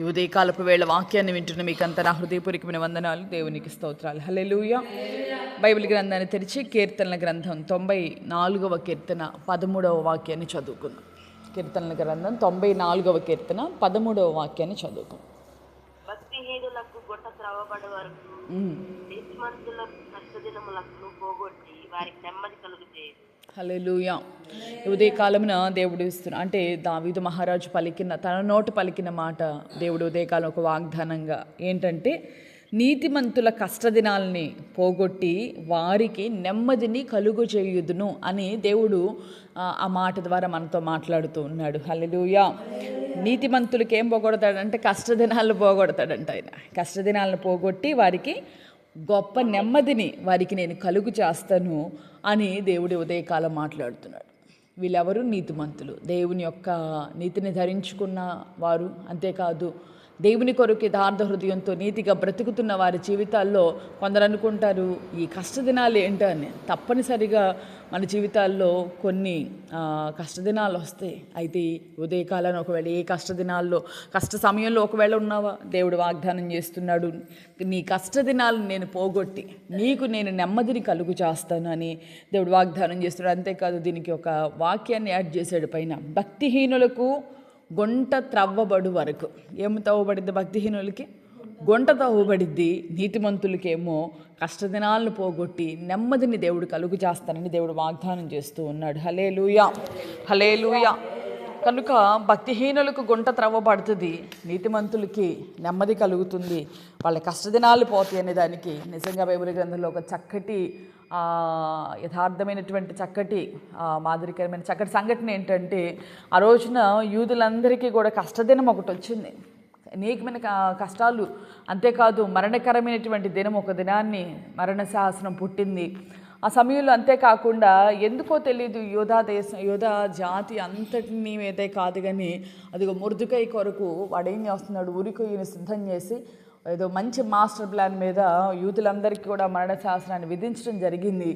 ఈ ఉదయకాలపు వేళ వాక్యాన్ని వింటున్న మీకంతా నా హృదయపూర్వకమైన వందనాలు. దేవునికి స్తోత్రాలు. హల్లెలూయా. బైబిల్ గ్రంథాన్ని తెరిచి కీర్తనల గ్రంథం తొంభై నాలుగవ కీర్తన పదమూడవ వాక్యాన్ని చదువుకుందాం. కీర్తనల గ్రంథం తొంభై నాలుగవ కీర్తన పదమూడవ వాక్యాన్ని చదువుకుందాం. భక్తిహీనులకు గుట్ట త్రవ్వబడి వరకు నీతిమంతుల కష్టదినములను పోగొట్టి వారికి నెమ్మది కలుగు హలోయా ఉదయ కాలమున దేవుడు ఇస్తున్నా అంటే దావీదు మహారాజు పలికిన తన నోటు పలికిన మాట దేవుడు ఉదయకాలం ఒక వాగ్దానంగా ఏంటంటే నీతిమంతుల కష్టదినాల్ని పోగొట్టి వారికి నెమ్మదిని కలుగు చేయుదును అని దేవుడు ఆ, మాట ద్వారా మనతో మాట్లాడుతూ ఉన్నాడు. హలలుయా నీతిమంతులకి ఏం పోగొడతాడంటే కష్టదినాలను పోగొడతాడంట ఆయన. కష్టదినాలను పోగొట్టి వారికి గొప్ప నెమ్మదిని వారికి నేను కలుగు చేస్తాను అని దేవుడి ఉదయకాలం మాట్లాడుతున్నాడు. వీళ్ళెవరు? నీతిమంతులు. దేవుని యొక్క నీతిని ధరించుకున్న వారు. అంతేకాదు దేవుని కొరకు యథార్థ హృదయంతో నీతిగా బ్రతుకుతున్న వారి జీవితాల్లో కొందరు అనుకుంటారు ఈ కష్టదినాలు ఏంటని తప్పనిసరిగా మన జీవితాల్లో కొన్ని కష్టదినాలు వస్తాయి. అయితే ఉదయకాలం ఒకవేళ ఏ కష్టదినాల్లో కష్ట సమయంలో ఒకవేళ ఉన్నావా? దేవుడు వాగ్దానం చేస్తున్నాడు నీ కష్టదినాలు నేను పోగొట్టి నీకు నేను నెమ్మదిని కలుగు చేస్తాను అని దేవుడు వాగ్దానం చేస్తున్నాడు. అంతేకాదు దీనికి ఒక వాక్యాన్ని యాడ్ చేశాడు పైన భక్తిహీనులకు గొంట త్రవ్వబడు వరకు. ఏమి తవ్వబడిద్ది భక్తిహీనులకి? గొంట తవ్వబడిద్ది నీతిమంతులకేమో కష్టదినాలను పోగొట్టి నెమ్మదిని దేవుడు కలుగు చేస్తానని దేవుడు వాగ్దానం చేస్తూ ఉన్నాడు. హలే లూయా హలే కనుక భక్తిహీనులకు గుంట త్రవ్వబడుతుంది నీతిమంతులకి నెమ్మది కలుగుతుంది వాళ్ళ కష్టదినాలు పోతాయి అనే దానికి నిజంగా బైబిల్ గ్రంథంలో ఒక చక్కటి యథార్థమైనటువంటి చక్కటి మాదిరికరమైన చక్కటి సంఘటన ఏంటంటే ఆ రోజున యూదులందరికీ కూడా కష్టదినం ఒకటి వచ్చింది. అనేకమైన కష్టాలు. అంతేకాదు మరణకరమైనటువంటి దినం ఒక దినాన్ని మరణ శాసనం పుట్టింది. ఆ సమయంలో అంతేకాకుండా ఎందుకో తెలియదు యోధా దేశం యోధా జాతి అంతటినీ మీదే కాదు కానీ అదిగో మురుదుకై కొరకు వాడు ఏం చేస్తున్నాడు? ఉరికొయ్యని సిద్ధం చేసి ఏదో మంచి మాస్టర్ ప్లాన్ మీద యూతులందరికీ కూడా మరణ శాసనాన్ని విధించడం జరిగింది.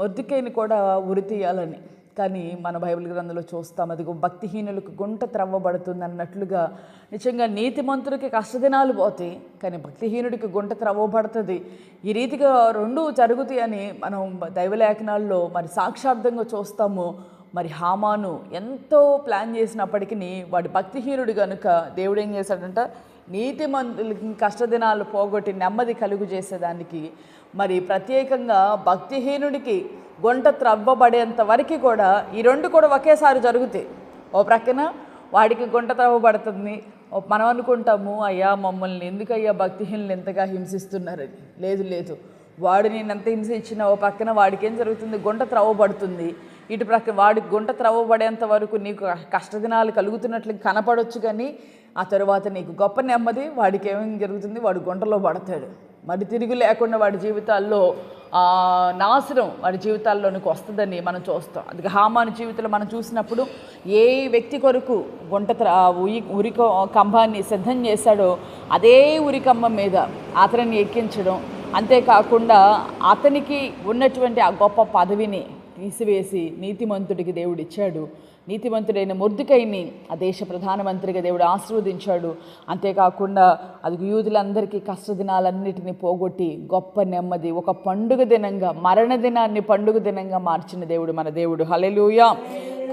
మురుదుకైని కూడా ఉరి తీయాలని. కానీ మన బైబిల్ గ్రంథంలో చూస్తాం. అదిగో భక్తిహీనులకు గుంట త్రవ్వబడుతుంది అన్నట్లుగా నిజంగా నీతిమంతుడికి కష్టదినాలు పోతాయి కానీ భక్తిహీనుడికి గుంట త్రవ్వబడుతుంది. ఈ రీతిగా రెండు జరుగుతాయని మనం దైవలేఖనాల్లో మరి సాక్షార్థంగా చూస్తాము. మరి హామాను ఎంతో ప్లాన్ చేసినప్పటికీ వాడి భక్తిహీనుడు కనుక దేవుడు ఏం చేశాడంట? నీతిమంతులకి కష్టదినాలు పోగొట్టి నెమ్మది కలుగు చేసేదానికి. మరి ప్రత్యేకంగా భక్తిహీనుడికి గుంట త్రవ్వబడేంత వరకు కూడా ఈ రెండు కూడా ఒకేసారి జరుగుతాయి. ఓ ప్రక్కన వాడికి గుంట త్రవ్వబడుతుంది. మనం అనుకుంటాము అయ్యా మమ్మల్ని ఎందుకయ్యా భక్తిహీనులు ఎంతగా హింసిస్తున్నారని? లేదు లేదు. వాడు నేను ఎంత హింస ఇచ్చినా ఓ పక్కన వాడికి ఏం జరుగుతుంది? గుంట త్రవ్వబడుతుంది. ఇటు ప్రక్క వాడికి గుంట త్రవ్వబడేంత వరకు నీకు కష్టదినాలు కలుగుతున్నట్లు కనపడొచ్చు కానీ ఆ తరువాత నీకు గొప్ప నెమ్మది వాడికి ఏమేమి జరుగుతుంది? వాడు గుంటలో పడతాడు. మరి తిరిగి లేకుండా వాడి జీవితాల్లో నాశనం వాడి జీవితాల్లోనికి వస్తుందని మనం చూస్తాం. అది హామాను జీవితంలో మనం చూసినప్పుడు ఏ వ్యక్తి కొరకు గుంట ఉరి ఉరి కంభాన్ని కంబాన్ని సిద్ధం చేశాడో అదే ఉరి కంబం మీద అతనిని ఎక్కించడం. అంతేకాకుండా అతనికి ఉన్నటువంటి ఆ గొప్ప పదవిని తీసివేసి నీతిమంతుడికి దేవుడిచ్చాడు. నీతివంతుడైన నీతిమంతుడైన ఆ దేశ ప్రధానమంత్రిగా దేవుడు ఆశీర్వదించాడు. అంతేకాకుండా అది యూదులందరికీ కష్టదినాలన్నిటినీ పోగొట్టి గొప్ప నెమ్మది ఒక పండుగ దినంగా మరణ దినాన్ని పండుగ దినంగా మార్చిన దేవుడు మన దేవుడు. హలెలుయా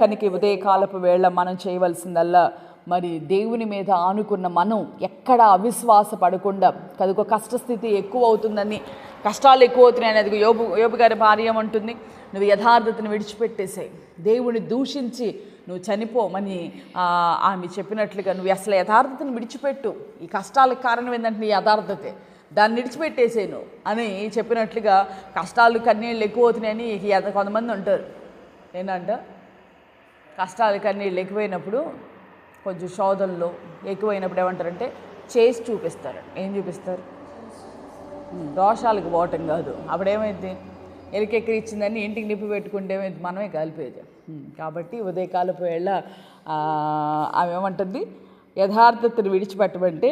కనుక ఉదయకాలపు వేళ మనం చేయవలసిందల్లా మరి దేవుని మీద ఆనుకున్న మనం ఎక్కడ అవిశ్వాస పడకుండా కదుకో కష్టస్థితి ఎక్కువ అవుతుందని కష్టాలు ఎక్కువ అవుతున్నాయి అది యోబు యోబు గారి భార్య ఉంటుంది నువ్వు యథార్థతను విడిచిపెట్టేసాయి. దేవుని దూషించి నువ్వు చనిపోమని ఆమె చెప్పినట్లుగా నువ్వు అసలు యథార్థతను విడిచిపెట్టు. ఈ కష్టాలకు కారణం ఏంటంటే నీ యథార్థతే. దాన్ని విడిచిపెట్టేసాను అని చెప్పినట్లుగా కష్టాలు కన్నీళ్ళు ఎక్కువ అవుతున్నాయని ఈ కొంతమంది ఉంటారు ఏంటంట? కష్టాలు కన్నీళ్ళు ఎక్కువైనప్పుడు కొంచెం శోధనలో ఎక్కువైనప్పుడు ఏమంటారంటే చేసి చూపిస్తారు. ఏం చూపిస్తారు? దోషాలకు పోవటం కాదు. అప్పుడేమైంది? ఎలికెక్కడి ఇచ్చిందని ఇంటికి నిప్పు పెట్టుకుంటే మనమే కాలిపోయేది. కాబట్టి ఉదయకాలపు వేళ ఆమె ఏమంటుంది? యథార్థతను విడిచిపెట్టమంటే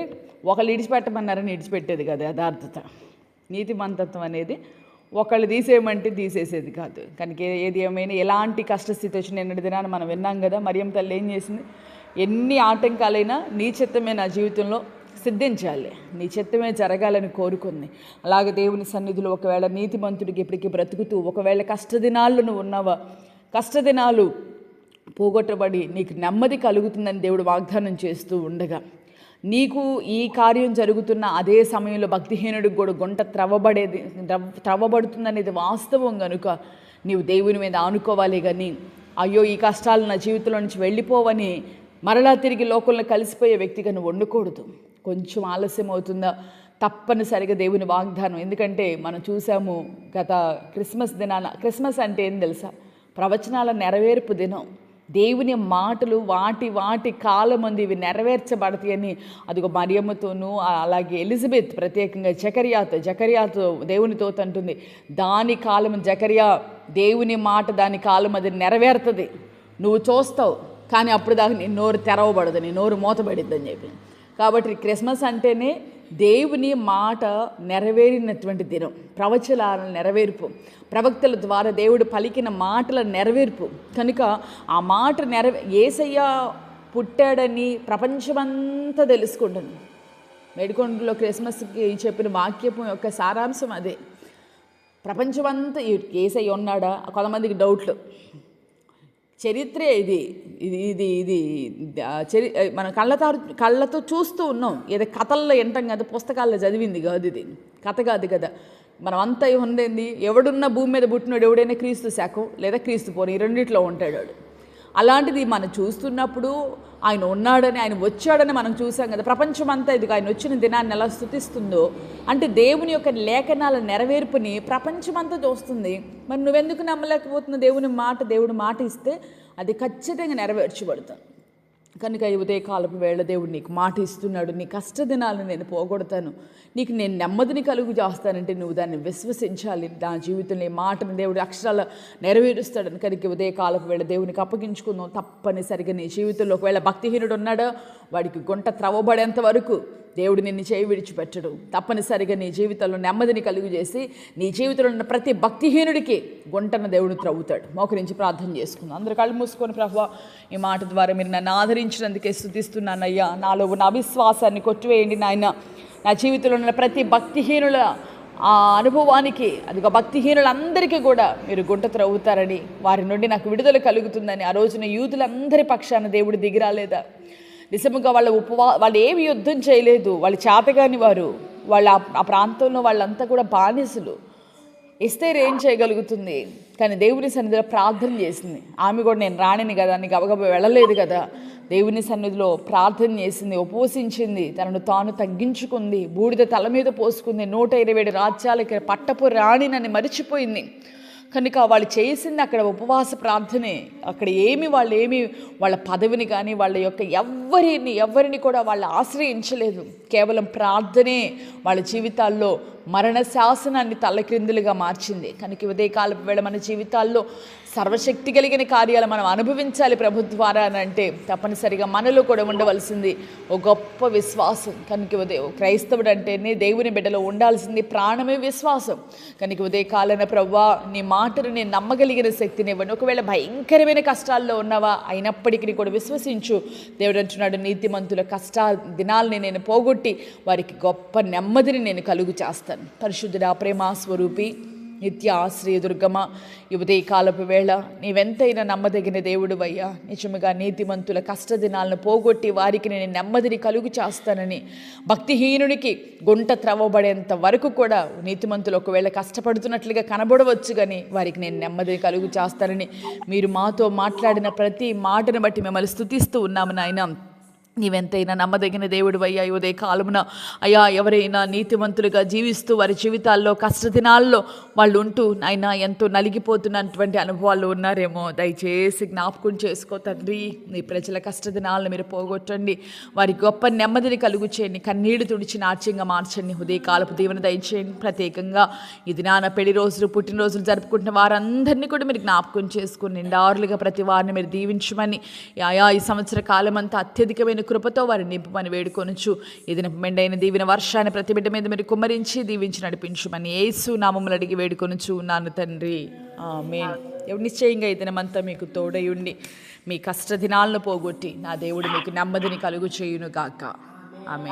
ఒకళ్ళు విడిచిపెట్టమన్నారని విడిచిపెట్టేది కదా యథార్థత. నీతిమంతత్వం అనేది ఒకళ్ళు తీసేయమంటే తీసేసేది కాదు. కనుక ఏది ఏమైనా ఎలాంటి కష్టస్థితి వచ్చిన నిన్నటి దినాన్ని మనం విన్నాం కదా మరియం తల్లి ఏం చేసింది? ఎన్ని ఆటంకాలైనా నీ చిత్తమే నా జీవితంలో సిద్ధించాలి. నీ చిత్తమే జరగాలని కోరుకుంది. అలాగే దేవుని సన్నిధిలో ఒకవేళ నీతిమంతుడికి ఇప్పటికీ బ్రతుకుతూ ఒకవేళ కష్టదినాల్లో నువ్వు ఉన్నావా? కష్టదినాలు పోగొట్టబడి నీకు నెమ్మది కలుగుతుందని దేవుడు వాగ్దానం చేస్తూ ఉండగా నీకు ఈ కార్యం జరుగుతున్న అదే సమయంలో భక్తిహీనుడికి కూడా గుంట త్రవ్వబడేది త్రవ్వబడుతుందనేది వాస్తవం కనుక నీవు దేవుని మీద ఆనుకోవాలి కానీ అయ్యో ఈ కష్టాలు నా జీవితంలో నుంచి వెళ్ళిపోవని మరలా తిరిగి లోకంలో కలిసిపోయే వ్యక్తిగా నువ్వు వండకూడదు కొంచెం ఆలస్యం అవుతుందా తప్పనిసరిగా దేవుని వాగ్దానం. ఎందుకంటే మనం చూసాము గత క్రిస్మస్ దినాన క్రిస్మస్ అంటే ఏం తెలుసా? ప్రవచనాల నెరవేర్పు దినం. దేవుని మాటలు వాటి వాటి కాలమంది ఇవి నెరవేర్చబడతాయని అదిగో మరియమ్మతోనూ అలాగే ఎలిజబెత్ ప్రత్యేకంగా జకర్యాతో జకర్యాతో దేవునితో అంటుంది దాని కాలం జకర్యా దేవుని మాట దాని కాలం అది నెరవేరుతుంది. నువ్వు చూస్తావు కానీ అప్పుడు దాకా నీ నోరు తెరవబడదు నీ నోరు మూతబడిద్దని చెప్పి. కాబట్టి క్రిస్మస్ అంటేనే దేవుని మాట నెరవేరినటువంటి దినం. ప్రవచనాల నెరవేర్పు. ప్రవక్తల ద్వారా దేవుడు పలికిన మాటల నెరవేర్పు. కనుక ఆ మాట నెరవే ఏసయ్య పుట్టాడని ప్రపంచమంతా తెలుసుకుంటుంది. మేడికొండలో క్రిస్మస్కి చెప్పిన వాక్యపు యొక్క సారాంశం అదే. ప్రపంచమంతా ఈ ఏసయ్య ఉన్నాడా? కొంతమందికి డౌట్లు. చరిత్రే ఇది. ఇది ఇది ఇది చరి మన కళ్ళతో కళ్ళతో చూస్తూ ఉన్నాం. ఏదో కథల్లో వింటాం కదా పుస్తకాల్లో చదివింది కాదు ఇది. కథ కాదు కదా. మనం అంతా ఉందేంది ఎవడున్న భూమి మీద పుట్టినాడు ఎవడైనా క్రీస్తు శాఖం లేదా క్రీస్తు పోని ఈ రెండిట్లో ఉంటాడు వాడు. అలాంటిది మనం చూస్తున్నప్పుడు ఆయన ఉన్నాడని ఆయన వచ్చాడని మనం చూసాం కదా. ప్రపంచమంతా ఇది ఆయన వచ్చిన దినాన్ని ఎలా స్థుతిస్తుందో. అంటే దేవుని యొక్క లేఖనాల నెరవేర్పుని ప్రపంచమంతా చూస్తుంది. మరి నువ్వెందుకు నమ్మలేకపోతున్న దేవుని మాట దేవుడు మాట ఇస్తే అది ఖచ్చితంగా నెరవేర్చబడుతుంది. కనుక ఈ ఉదయకాలపు వేళ దేవుడు నీకు మాట ఇస్తున్నాడు నీ కష్టదినాలను నేను పోగొడతాను. నీకు నేను నెమ్మదిని కలుగు చేస్తానంటే నువ్వు దాన్ని విశ్వసించాలి. నా జీవితంలో ఈ మాటను దేవుడు అక్షరాలు నెరవేరుస్తాడని కనుక ఉదయ ఉదయకాలపు వేళ దేవునికి అప్పగించుకుందాం. తప్పనిసరిగా నీ జీవితంలో ఒకవేళ భక్తిహీనుడు ఉన్నాడో వాడికి గుంట త్రవ్వబడేంత వరకు దేవుడు నిన్ను చేయి విడిచిపెట్టడు. తప్పనిసరిగా నీ జీవితంలో నెమ్మదిని కలుగు చేసి నీ జీవితంలో ఉన్న ప్రతి భక్తిహీనుడికి గుంటన దేవుడు త్రవ్వుతాడు. మోకరించి ప్రార్థన చేసుకుందాం. అందరు కళ్ళు మూసుకొని ప్రభావ ఈ మాట ద్వారా మీరు నన్ను ఆదరించినందుకే స్థుతిస్తున్నానయ్యా. నాలో ఉన్న అవిశ్వాసాన్ని కొట్టివేయండి నాయన. నా జీవితంలో ఉన్న ప్రతి భక్తిహీనుల ఆ అనుభవానికి అదిగో భక్తిహీనులందరికీ కూడా మీరు గుంట త్రవ్వుతారని వారి నుండి నాకు విడుదల కలుగుతుందని ఆ రోజున యూదులందరి పక్షాన దేవుడు దిగిరాలేదా నిజముగా వాళ్ళ ఉపవా వాళ్ళు ఏమి యుద్ధం చేయలేదు. వాళ్ళు చేతగాని వారు. వాళ్ళ ఆ- ప్రాంతంలో వాళ్ళంతా కూడా బానిసలు. ఇస్తే ఏం చేయగలుగుతుంది? కానీ దేవుని సన్నిధిలో ప్రార్థన చేసింది. ఆమె కూడా నేను రాణిని కదా నీకు గబగబ వెళ్ళలేదు కదా. దేవుని సన్నిధిలో ప్రార్థన చేసింది ఉపవసించింది. తనను తాను తగ్గించుకుంది. బూడిద తల మీద పోసుకుంది. నూట ఇరవై ఏడు రాజ్యాలకి పట్టపు రాణినని మరిచిపోయింది. కనుక వాళ్ళు చేసింది అక్కడ ఉపవాస ప్రార్థనే. అక్కడ ఏమి వాళ్ళు ఏమి వాళ్ళ పదవిని కానీ వాళ్ళ యొక్క ఎవరిని ఎవరిని కూడా వాళ్ళు ఆశ్రయించలేదు. కేవలం ప్రార్థనే వాళ్ళ జీవితాల్లో మరణ శాసనాన్ని తలక్రిందులుగా మార్చింది. కనుక ఉదయకాలపు వేళ మన జీవితాల్లో సర్వశక్తి కలిగిన కార్యాలు మనం అనుభవించాలి ప్రభు ద్వారా అని అంటే తప్పనిసరిగా మనలో కూడా ఉండవలసింది ఒక గొప్ప విశ్వాసం. కనుక ఉదయం క్రైస్తవుడు అంటేనే దేవుని బిడ్డలో ఉండాల్సింది ప్రాణమే విశ్వాసం. కనుక ఉదయకాలన ప్రవ్వా నీ మాటను నేను నమ్మగలిగిన శక్తిని ఇవ్వండి ఒకవేళ భయంకరమైన కష్టాల్లో ఉన్నావా అయినప్పటికీ కూడా విశ్వసించు. దేవుడు అంటున్నాడు నీతిమంతుల కష్టాల దినాల్ని నేను పోగొట్టి వారికి గొప్ప నెమ్మదిని నేను కలుగు చేస్తాను. పరిశుద్ధుడ ప్రేమ స్వరూపి నిత్య ఆశ్రయ దుర్గమ ఈ ఉదయకాలపు వేళ నీవెంతైనా నమ్మదగిన దేవుడు అయ్యా నిజముగా నీతిమంతుల కష్టదినాలను పోగొట్టి వారికి నేను నెమ్మదిని కలుగు చేస్తానని భక్తిహీనునికి గుంట త్రవ్వబడేంత వరకు కూడా నీతిమంతులు ఒకవేళ కష్టపడుతున్నట్లుగా కనబడవచ్చు కానీ వారికి నేను నెమ్మదిని కలుగు చేస్తానని మీరు మాతో మాట్లాడిన ప్రతి మాటను బట్టి మిమ్మల్ని స్థుతిస్తూ ఉన్నాము నాయన. నీవెంతైనా నమ్మదగిన దేవుడు అయ్యా ఉదయ కాలమున. అయ్యా ఎవరైనా నీతివంతులుగా జీవిస్తూ వారి జీవితాల్లో కష్టదినాల్లో వాళ్ళు ఉంటూ నాయన ఎంతో నలిగిపోతున్నటువంటి అనుభవాలు ఉన్నారేమో. దయచేసి జ్ఞాపకం చేసుకో తండ్రి. నీ ప్రజల కష్టదినాలను మీరు పోగొట్టండి. వారి గొప్ప నెమ్మదిని కలుగు చేయండి కన్నీళ్ళు తుడిచి నాట్యంగా మార్చండి. ఉదయ కాలపు దీవెన దయచేయండి. ప్రత్యేకంగా ఇది నాన్న పెళ్ళి రోజులు పుట్టినరోజులు జరుపుకుంటున్న వారందరినీ కూడా మీరు జ్ఞాపకం చేసుకుని నిండారులుగా ప్రతి వారిని మీరు దీవించమని. ఆయా ఈ సంవత్సర కాలం అంతా అత్యధికమైన కృపతో వారిని నింపమని వేడుకొనుచు. ఇది మెండైన దీవిన వర్షాన్ని ప్రతి బిడ్డ మీద మీరు కుమ్మరించి దీవించి నడిపించుమని ఏసు నామములు అడిగి వేడుకొనుచు నాన్న తండ్రి. ఆమె ఎవరు నిశ్చయంగా ఈ అంతా మీకు తోడయుండి మీ కష్ట దినాలను పోగొట్టి నా దేవుడు మీకు నెమ్మదిని కలుగు చేయును గాక ఆమె